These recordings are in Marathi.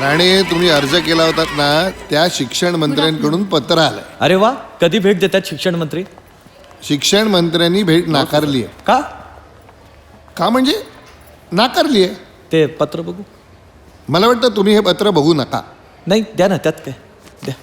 राणे तुम्ही अर्ज केला होतात ना त्या शिक्षण मंत्र्यांकडून पत्र आलंय अरे वा कधी भेट देतात शिक्षण मंत्री? शिक्षण मंत्र्यांनी भेट नाकारली आहे. का? का म्हणजे? नाकारली आहे. ते पत्र बघू. मला वाटतं तुम्ही हे पत्र बघू नका. नाही द्या ना त्यात काय? द्या.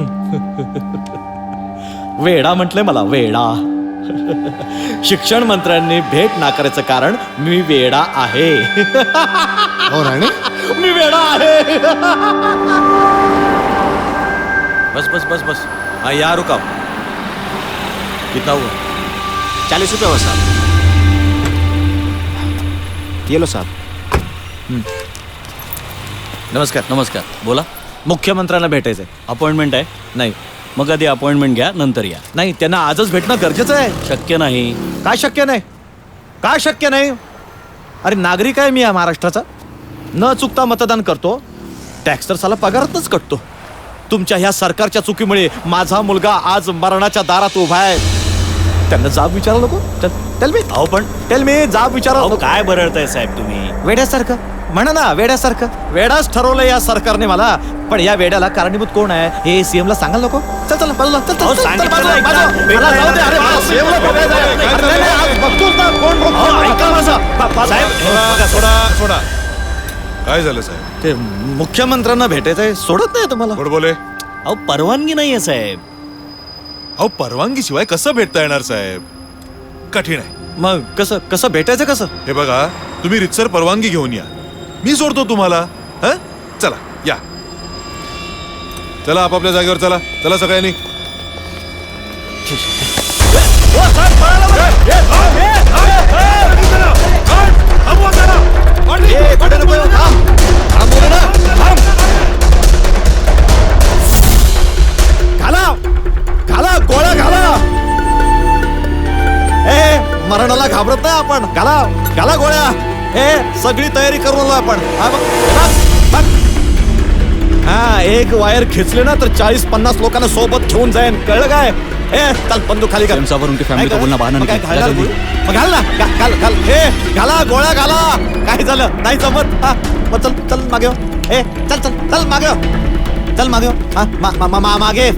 वेडा म्हटलंय मला वेडा. शिक्षण मंत्र्यांनी भेट नाकारायचं कारण मी वेडा आहे. हो राणे? मी वेडा आहे. बस बस बस बस. हाँ यहाँ रुका कितना हुआ चालीस रुपये हुआ साहब. ये लो साहब नमस्कार. नमस्कार. बोला. मुख्यमंत्र्यांना भेटायचंय. अपॉइंटमेंट आहे? नाही. मग आधी अपॉइंटमेंट घ्या नंतर या. नाही त्यांना आजच भेटणं गरजेचं आहे. शक्य नाही. काय शक्य नाही? काय शक्य नाही? अरे नागरिक आहे मी या महाराष्ट्राचा. न चुकता मतदान करतो. टॅक्स तर साला पगारातच कटतो. तुमच्या ह्या सरकारच्या चुकीमुळे माझा मुलगा आज मरणाच्या दारात उभा आहे. त्यांना जाब विचारा नको. टेल मी अहो पण टेल मी जाब विचारा अहो. काय बरळताय साहेब तुम्ही? वेड्यासारखं. म्हणा ना वेड्यासारखं. वेडाच ठरवलं या सरकारने मला. पण या वेड्याला कारणीभूत कोण आहे हे सीएम ला सांगाल नको. चल चल बाजूला चल चल, चल चल सांगितलं बाजूला, नाही बाजूला. का? मला जाऊ दे, अरे मला भेटायला CM ला भेटायचं आहे. भेटायला अरे नाही, नाही, आज बघतोच ना, कोण रोखतं. ऐका माझं. बा- बा- सोडा सोडा काय झालं साहेब? ते मुख्यमंत्र्यांना भेटायचंय सोडत नाही तुम्हाला. गोड बोले? अहो परवानगी नाही आहे साहेब. अहो परवानगी शिवाय कसं भेटता येणार साहेब? कठीण आहे. मग कसं कसं भेटायचं कसं? हे बघा तुम्ही रितसर परवानगी घेऊन या. मी सोडतो तुम्हाला. हं? चला या. चला आपापल्या जागेवर चला. चला सगळ्यांनी. घाला घाला गोळ्या घाला. ए मरणाला घाबरत नाही आपण. घाला घाला गोळ्या. ए सगळी तयारी करून आलो आपण. हा. हा एक वायर खेचले ना तर चाळीस पन्नास लोकांना सोबत घेऊन जाईन. कळलं काय? ए चल बंदूक खाली काय को बोलना बाहर काय? मग घाल ना घाल घाल. ए घाला गोळ्या घाला. काय झालं? नाही जमत. हा मग चल चल मागे हो. ए चल चल चल मागे हो. चल मागे हो. हा मागे.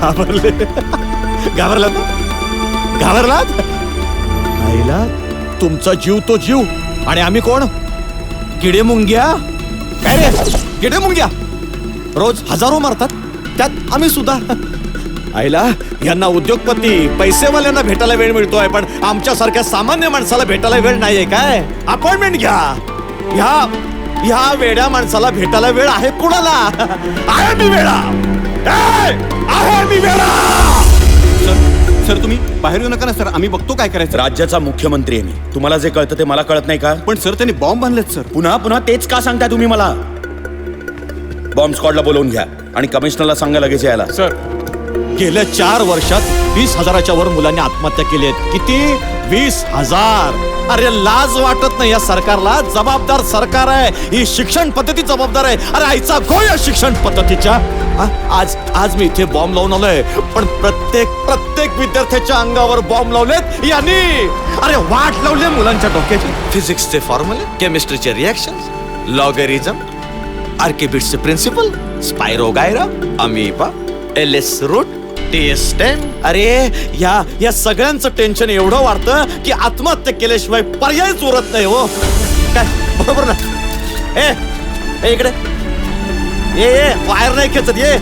घाबरले. घाबरला ना घाबरलात? आईला? तुमचा जीव तो जीव. आणि आम्ही कोण? किडे मुंग्या? काय रे? किडे मुंग्या? रोज हजारो मारतात. त्यात आम्ही सुद्धा. आईला यांना उद्योगपती पैसेवाल्यांना भेटायला वेळ मिळतोय पण आमच्यासारख्या सामान्य माणसाला भेटायला वेळ नाहीये काय? अपॉइंटमेंट घ्या. ह्या ह्या वेड्या माणसाला भेटायला वेळ आहे कुणाला? आहे मी वेळा आहे मी वेळा सर तुम्ही बाहेर येऊ नका ना सर. आम्ही बघतो काय करायचं. राज्याचा मुख्यमंत्री आहे मी. तुम्हाला जे कळतं ते मला कळत नाही का? पण सर त्यांनी बॉम्ब बांधलेत सर. पुन्हा पुन्हा तेच का सांगताय तुम्ही मला? बॉम्ब स्क्वॉडला बोलवून घ्या आणि कमिशनरला सांगा लगेच यायला. सर. गेल्या चार वर्षात वीस हजाराच्या वर मुलांनी आत्महत्या केली आहेत. किती? वीस हजार. अरे लाज वाटत नाही या सरकारला. जबाबदार सरकार आहे. ही शिक्षण पद्धती जबाबदार आहे. अरे आईचा गो या शिक्षण पद्धतीच्या. आज आज मी इथे बॉम्ब लावून आलोय. पण प्रत्येक प्रत्येक विद्यार्थ्याच्या अंगावर बॉम्ब लावलेत यांनी. अरे वाट लावले मुलांच्या डोक्याची. फिजिक्सचे फॉर्म्युले केमिस्ट्रीचे reaction logarithm आर्किबिट्सचे principle spirogyra amoeba L S root T S ten अरे या या सगळ्यांचं टेन्शन एवढं वाढतं की आत्महत्या केल्याशिवाय पर्यायच उरत नाही हो. काय? बरोबर ना? ए ए, इकडे. ये ये वायर नाही खेचत ये.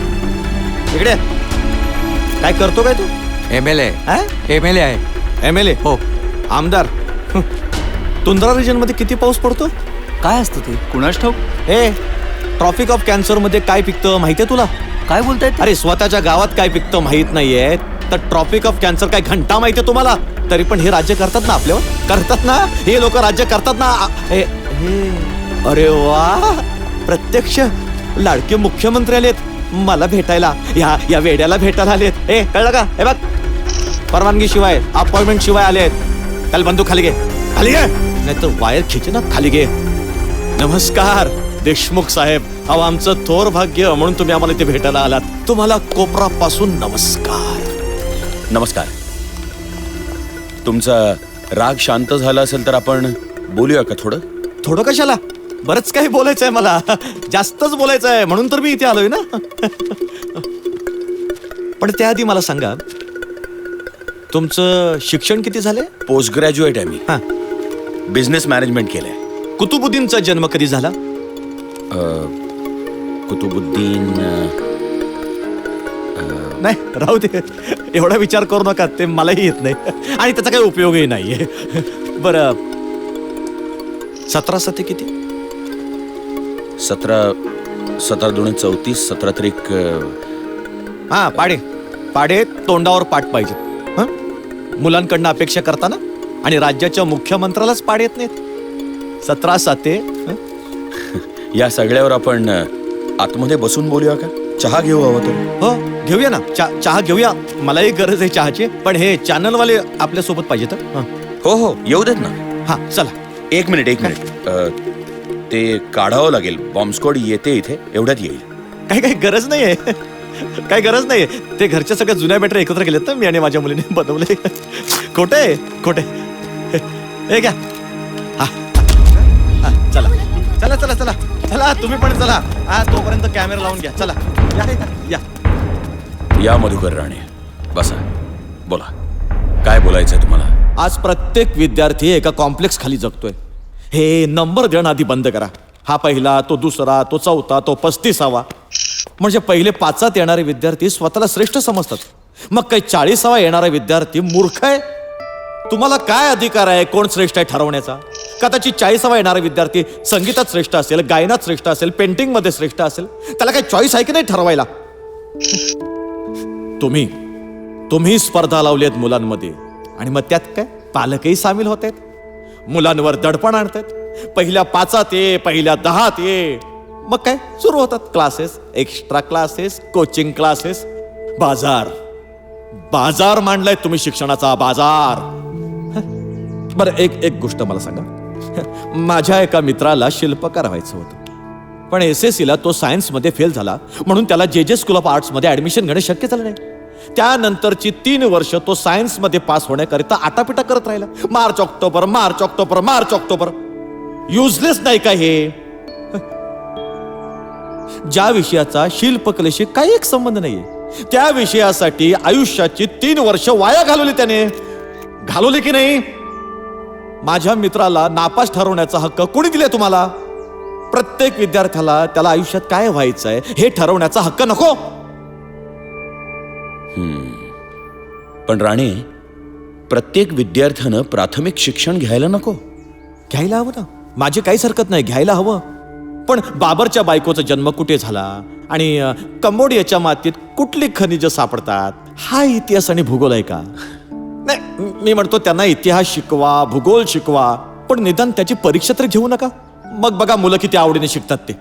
इकडे. काय करतो काय तू? M L A M L A आहे. एम एल ए हो. आमदार. तुंद्रा रिजनमध्ये किती पाऊस पडतो? काय असतं ते? कुणाच ठाऊक? ए ट्रॉफिक ऑफ कॅन्सरमध्ये काय पिकतं माहितीये तुला? काय बोलताय अरे स्वतःच्या गावात काय पिकतं माहीत नाहीये. तर ट्रॉपिक ऑफ कॅन्सर काय घंटा माहितीये तुम्हाला? तरी पण हे राज्य करतात ना आपल्यावर? करतात ना? हे लोक राज्य करतात ना? आ- हे- हे. अरे वा! प्रत्यक्ष लाडके मुख्यमंत्री आलेत मला भेटायला या या वेड्याला भेटायला आलेत. ए कळलं का? हे बघ. परवानगी शिवाय अपॉइंटमेंट शिवाय आलेत काल बंदूक खाली घे. खाली घे. नाही तर वायर खिचे ना खाली घे. नमस्कार. देशमुख साहेब अहो आमचं थोर भाग्य म्हणून तुम्ही आम्हाला इथे भेटायला आलात. तुम्हाला कोपरापासून नमस्कार. नमस्कार. तुमचा राग शांत झाला असेल तर आपण बोलूया का थोडं? थोडं कशाला? बरंच काही बोलायचं आहे मला. जास्तच बोलायचं आहे म्हणून तर मी इथे आलोय ना. पण त्याआधी मला सांगा तुमचं शिक्षण किती झालंय? पोस्ट ग्रॅज्युएट आहे मी. हा. बिझनेस मॅनेजमेंट केलंय. कुतुबुद्दीनचा जन्म कधी झाला? कुतुबुद्दीन नाही राहू दे. एवढा विचार करू नका ते मलाही येत नाही. आणि त्याचा काही उपयोगही नाहीये. बरं सतरा सते किती? सतरा सतरा दोन चौतीस सतरा त्रिक हा पाडे. पाडे तोंडावर पाठ पाहिजेत हं? मुलांकडनं अपेक्षा करताना आणि राज्याच्या मुख्यमंत्र्यालाच पाड येत नाहीत. सतरा साते हं? या सगळ्यावर आपण आतमध्ये बसून बोलूया का? चहा घेऊ हवं तर. हो घेऊया ना. चा चहा घेऊया. मलाही गरज आहे चहाची. पण हे चॅनलवाले आपल्यासोबत पाहिजेत हं? हो हो. येऊ देत ना. हा चला. एक मिनिट एक मिनिट. अं, ते काढावं लागेल. बॉम्बस्कॉड येते इथे. एवढ्यात येईल. काही काही गरज नाहीये. काही गरज नाहीये. ते घरच्या सगळ्या जुन्या बॅटरी एकत्र केलेत ना मी आणि माझ्या मुलीने बनवले. खोटे? खोटे. हे घ्या. हा, हा, चला. चला चला चला. चला तुम्ही पण चला. हा तोपर्यंत कॅमेरा लावून घ्या. चला. या या, या. या मधुकर राणे. बसा. बोला. काय बोलायचंय तुम्हाला? आज प्रत्येक विद्यार्थी एका कॉम्प्लेक्स खाली जगतोय. हे नंबर देणं आधी बंद करा. हा पहिला तो दुसरा तो चौथा तो पस्तीसावा. म्हणजे पहिले पाचात येणारे विद्यार्थी स्वतःला श्रेष्ठ समजतात. मग काही चाळीसावा येणारा विद्यार्थी मूर्ख आहे? तुम्हाला काय अधिकार आहे कोण श्रेष्ठ आहे ठरवण्याचा? कदाचित चाळीसावा येणारा विद्यार्थी संगीतात श्रेष्ठ असेल गायनात श्रेष्ठ असेल पेंटिंगमध्ये श्रेष्ठ असेल त्याला काही चॉईस आहे की नाही ठरवायला? तुम्ही तुम्ही स्पर्धा लावली आहेत मुलांमध्ये आणि मग त्यात काय? पालकही सामील होत आहेत. मुलांवर दडपण आणतात. पहिल्या पाचात ये पहिल्या दहात ये. मग काय? सुरू होतात classes extra classes coaching classes बाजार. बाजार मांडलाय तुम्ही शिक्षणाचा बाजार. बरं एक एक गोष्ट मला सांगा. माझ्या एका मित्राला शिल्पकार व्हायचं होतं. पण एस एस सीला तो सायन्समध्ये फेल झाला म्हणून त्याला जे जे स्कूल ऑफ आर्ट्समध्ये ॲडमिशन घेणं शक्य झालं नाही. त्यानंतरची तीन वर्ष तो सायन्समध्ये पास होण्याकरिता आटापिटा करत राहिला. March October March October March October. Useless नाही का हे? ज्या विषयाचा शिल्पकलेशी काही एक संबंध नाहीये त्या विषयासाठी आयुष्याची तीन वर्ष वाया घालवली त्याने. घालवली की नाही? माझ्या मित्राला नापास ठरवण्याचा हक्क कोणी दिले तुम्हाला? प्रत्येक विद्यार्थ्याला त्याला आयुष्यात काय व्हायचंय हे ठरवण्याचा हक्क नको. पण राणे प्रत्येक विद्यार्थ्यानं प्राथमिक शिक्षण घ्यायला नको. घ्यायला हवं ना? माझी काहीच हरकत नाही घ्यायला हवं. पण बाबरच्या बायकोचा जन्म कुठे झाला? आणि कंबोडियाच्या मातीत कुठली खनिज सापडतात? हा इतिहास आणि भूगोल आहे का? नाही मी म्हणतो त्यांना इतिहास शिकवा भूगोल शिकवा पण निदान त्याची परीक्षा तर घेऊ नका. मग बघा मुलं किती आवडीने शिकतात ते.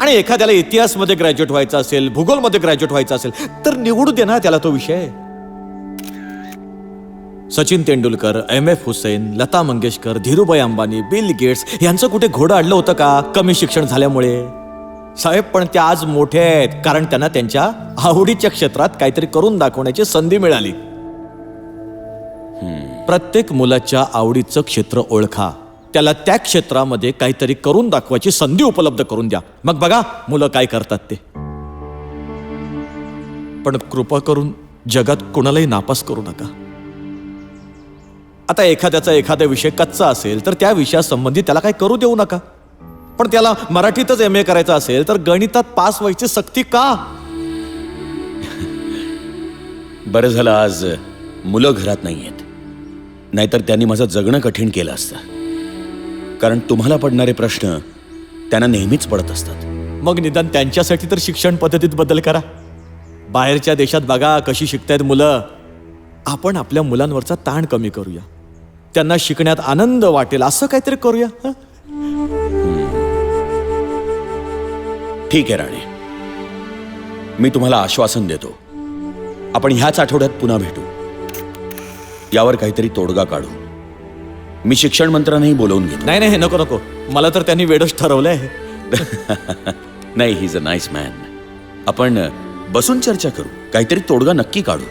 आणि एखाद्याला इतिहासमध्ये ग्रॅज्युएट व्हायचं असेल भूगोलमध्ये ग्रॅज्युएट व्हायचं असेल तर निवडू दे ना त्याला तो विषय. Sachin Tendulkar M F Husain Lata Mangeshkar Dhirubhai Ambani Bill Gates यांचं कुठे घोडं अडलं होतं का? कमी शिक्षण झाल्यामुळे. साहेब पण त्या आज मोठे आहेत कारण त्यांना त्यांच्या आवडीच्या क्षेत्रात काहीतरी करून दाखवण्याची संधी मिळाली. प्रत्येक मुलाच्या आवडीचं क्षेत्र ओळखा. त्याला त्या क्षेत्रामध्ये काहीतरी करून दाखवायची संधी उपलब्ध करून द्या. मग बघा मुलं काय करतात ते. पण कृपा करून जगात कुणालाही नापास करू नका. आता एखाद्याचा एखादा विषय कच्चा असेल तर त्या विषयासंबंधी त्याला काही करू देऊ नका. पण त्याला मराठीतच एम ए करायचं असेल तर गणितात पास व्हायची सक्ती का? बरं झालं आज मुलं घरात नाही आहेत नाहीतर त्यांनी माझं जगणं कठीण केलं असतं. कारण तुम्हाला पडणारे प्रश्न त्यांना नेहमीच पडत असतात. मग निदान त्यांच्यासाठी तर शिक्षण पद्धतीत बदल करा. बाहेरच्या देशात बघा कशी शिकतायत मुलं. आपण आपल्या मुलांवरचा ताण कमी करूया. त्यांना शिकण्यात आनंद वाटेल असं काहीतरी करूया हं? ठीक आहे राणे. मी तुम्हाला आश्वासन देतो. आपण ह्याच आठवड्यात पुन्हा भेटू. यावर काहीतरी तोडगा काढू. मी शिक्षण मंत्र्यांनाही बोलवून घेतो. नाही नाही नको नको. मला तर त्यांनी वेडच ठरवलंय. नाही he is a nice man आपण बसून चर्चा करू. काहीतरी तोडगा नक्की काढू.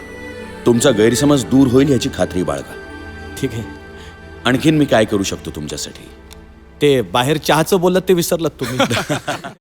तुमचा गैरसमज दूर होईल याची खात्री बाळगा. ठीक आहे. आणखीन मी काय करू शकतो तुमच्यासाठी? ते बाहेर चहाचं बोलत ते विसरलात तुम्ही.